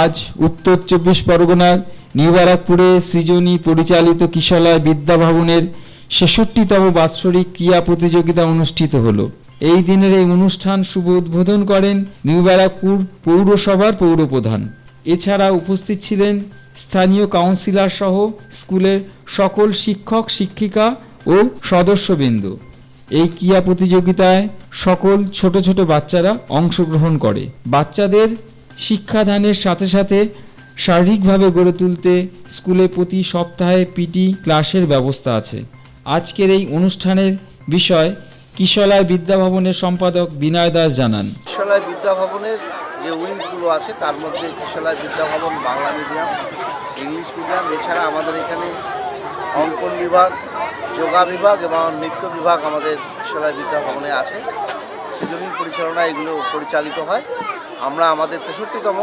আজ উত্তর চব্বিশ পরগনার নিউ ব্যারাকপুরে সৃজনী পরিচালিত কিশালয় বিদ্যাভবনের ছেষট্টিতম বাৎসরিক ক্রীড়া প্রতিযোগিতা অনুষ্ঠিত হলো। এই দিনের এই অনুষ্ঠান শুভ উদ্বোধন করেন নিউ ব্যারাকপুর পৌরসভার পৌরপ্রধান। এছাড়া উপস্থিত ছিলেন স্থানীয় কাউন্সিলর সহ স্কুলের সকল শিক্ষক, শিক্ষিকা ও সদস্যবৃন্দ। এই ক্রীড়া প্রতিযোগিতায় সকল ছোট ছোট বাচ্চারা অংশগ্রহণ করে। বাচ্চাদের শিক্ষাদানের সাথে সাথে শারীরিকভাবে গড়ে তুলতে স্কুলে প্রতি সপ্তাহে পিটি ক্লাসের ব্যবস্থা আছে। আজকের এই অনুষ্ঠানের বিষয় কিশলায় বিদ্যাভবনের সম্পাদক বিনয় দাস জানান। কিশলয় বিদ্যাভবনের যে উইংসগুলো আছে, তার মধ্যে Kishalay Vidyabhavan, Bangla medium, English medium, এছাড়া আমাদের এখানে অঙ্কন বিভাগ, যোগা বিভাগ এবং নৃত্য বিভাগ আমাদের কিশলয় বিদ্যাভবনে আছে। সৃজনীর পরিচালনা এগুলো পরিচালিত হয়। আমরা আমাদের তেষট্টিতম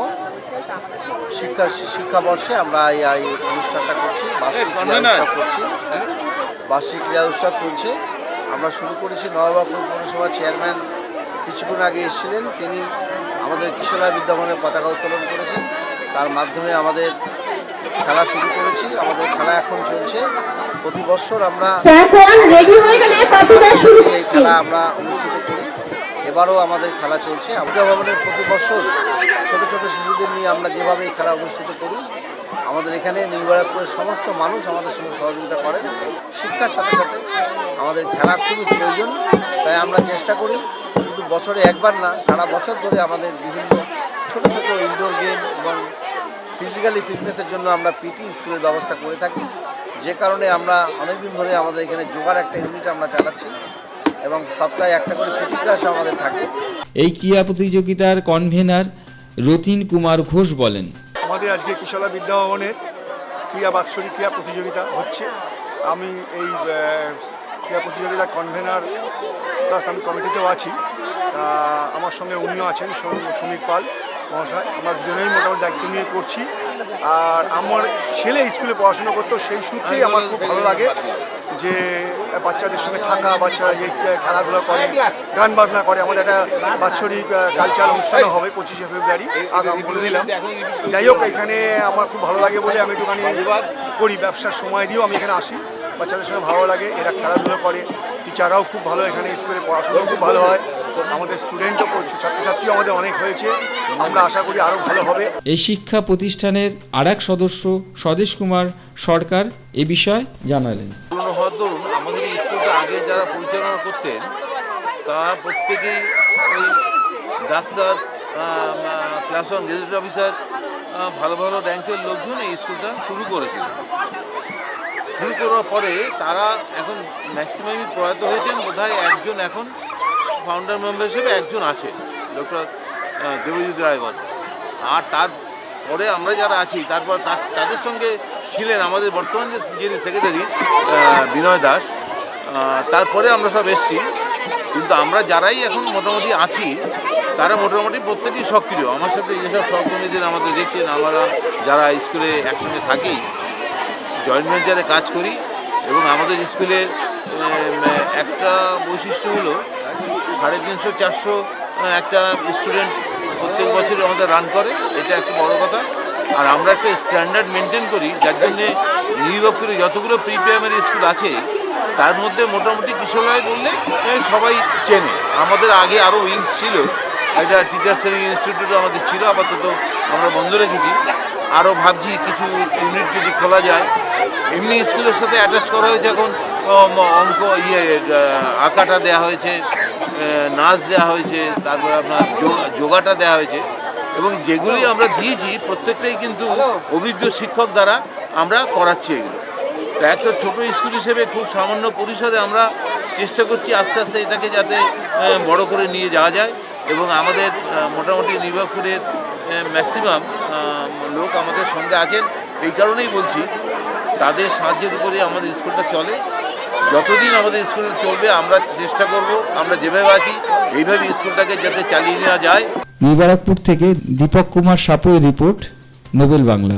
শিক্ষা শিক্ষাবর্ষে আমরা এই এই অনুষ্ঠানটা করছি বার্ষিক ক্রীড়া উৎসব করছি। বার্ষিক ক্রীড়া উৎসব চলছে। আমরা শুরু করেছি নববাবপুর পৌরসভার চেয়ারম্যান। কিছুক্ষণ আগে এসেছিলেন। তিনি আমাদের কিশোররা বিদ্যাভবনের পতাকা উত্তোলন করেছেন। তার মাধ্যমে আমাদের খেলা শুরু করেছি। আমাদের খেলা এখন চলছে। প্রতি বছর আমরা হয়ে গেলে প্রতিবার শুরু এই খেলা আমরা অনুষ্ঠিত করি এবারও আমাদের খেলা চলছে। বিদ্যাভবনের প্রতি বছর ছোটো ছোটো শিশুদের নিয়ে আমরা যেভাবে এই খেলা অনুষ্ঠিত করি, আমাদের এখানে নিউবারাকপুরের সমস্ত মানুষ আমাদের সঙ্গে সহযোগিতা করেন। শিক্ষার সাথে সাথে আমাদের খেলা খুবই প্রয়োজন, তাই আমরা চেষ্টা করি। শুধু বছরে একবার না, সারা বছর ধরে আমাদের বিভিন্ন ছোট ছোট ইনডোর গেম এবং ফিজিক্যালি ফিটনেসের জন্য আমরা পিটি স্কুলের ব্যবস্থা করে থাকি। যে কারণে আমরা অনেকদিন ধরে আমাদের এখানে যোগার একটা ইউনিট আমরা চালাচ্ছি। এবং সপ্তাহে একটা করে পিটি ক্লাস আমাদের থাকে। এই ক্রীড়া প্রতিযোগিতার কনভেনার রতিন কুমার ঘোষ বলেন আমাদের আজকে কিশলা বিদ্যাভবনের ক্রীড়া বাৎসরিক ক্রিয়া প্রতিযোগিতা হচ্ছে। আমি এই ক্রীড়া ক্রিয়া প্রতিযোগিতার কনভেনার প্লাস আমি কমিটিতেও আছি। আমার সঙ্গে উনিও আছেন সৌম- সমীর পাল। মহাশয় আমরা দুজনেই মোটামুটি দায়িত্ব নিয়ে করছি। আর আমার ছেলে স্কুলে পড়াশোনা করতো সেই সূত্রেই আমার খুব ভালো লাগে যে বাচ্চাদের সঙ্গে থাকা বাচ্চারা যে খেলাধুলা করে গান বাজনা করে আমাদের একটা বাৎসরিক কালচার অনুষ্ঠানও হবে পঁচিশে ফেব্রুয়ারি আগাম বলে দিলাম। যাই হোক এখানে আমার খুব ভালো লাগে বলে আমি একটুখানি করি ব্যবসার সময় দিয়েও আমি এখানে আসি। বাচ্চাদের সঙ্গে ভালো লাগে এরা খেলাধুলো করে। টিচাররাও খুব ভালো এখানে স্কুলে পড়াশোনাও খুব ভালো হয়। আমাদের স্টুডেন্টও ছাত্রছাত্রীও আমাদের অনেক হয়েছে। আমরা আশা করি আরও ভালো হবে। এই শিক্ষা প্রতিষ্ঠানের আরেক সদস্য স্বদেশ কুমার সরকার এ বিষয়ে জানালেন। পুরনো হওয়ার দরুন আমাদের এই স্কুলটা আগে যারা পরিচালনা করতেন তারা প্রত্যেকেই ওই doctor class one gazette officer ভালো ভালো র্যাঙ্কের লোকজন এই স্কুলটা শুরু করেছিল শুরু করার পরে তারা এখন ম্যাক্সিমামই প্রয়াত হয়েছেন। বোধহয় একজন এখন ফাউন্ডার মেম্বার হিসেবে একজন আছে ডক্টর দেবজিৎ রায়বত আর তারপরে আমরা যারা আছি, তারপর তার- তাদের সঙ্গে ছিলেন আমাদের বর্তমান যে যিনি সেক্রেটারি বিনয় দাস। তারপরে আমরা সব এসছি। কিন্তু আমরা যারাই এখন মোটামুটি আছি, তারা মোটামুটি প্রত্যেকেই সক্রিয়। আমার সাথে যেসব সহকর্মীদের আমাদের দেখছেন, আমরা যারা স্কুলে একসঙ্গে থাকি জয়েন্ট ভেঞ্চারে কাজ করি এবং আমাদের স্কুলের একটা বৈশিষ্ট্য হলো সাড়ে তিনশো, চারশো একটা স্টুডেন্ট প্রত্যেক বছরই আমাদের রান করে, এটা একটা বড় কথা। আর আমরা একটা স্ট্যান্ডার্ড মেনটেন করি, যার জন্যে নির্ভর যতগুলো প্রি প্রাইমারি স্কুল আছে, তার মধ্যে মোটামুটি কিশোরায় বললে সবাই চেনে। আমাদের আগে আরও উইংস ছিল, একটা টিচার ট্রেনিং ইনস্টিটিউট আমাদের ছিল, আপাতত আমরা বন্ধ রেখেছি। আরও ভাবছি কিছু ইউনিট যদি খোলা যায়, এমনি স্কুলের সাথে অ্যাটাচ করা হয়েছে এখন অঙ্ক ইয়ে আঁকাটা দেওয়া হয়েছে নাচ দেওয়া হয়েছে, তারপর আপনার যোগাটা দেওয়া হয়েছে, এবং যেগুলি আমরা দিয়েছি, প্রত্যেকটাই কিন্তু অভিজ্ঞ শিক্ষক দ্বারা আমরা করাচ্ছি এগুলো। তো একটা ছোটো স্কুল হিসেবে খুব সামান্য পরিসরে আমরা চেষ্টা করছি আস্তে আস্তে এটাকে যাতে বড় করে নিয়ে যাওয়া যায়, এবং আমাদের মোটামুটি নির্বাহপুরের ম্যাক্সিমাম লোক আমাদের সঙ্গে আছেন, এই কারণেই বলছি, তাদের সাহায্যের উপরে আমাদের স্কুলটা চলে। যতদিন আমাদের স্কুলটা চলবে, আমরা চেষ্টা করব, আমরা যেভাবে আছি, এইভাবে স্কুলটাকে যাতে চালিয়ে নেওয়া যায়। মুবারকপুর থেকে দীপক কুমার সাপুয়ের রিপোর্ট, নোবেল বাংলা।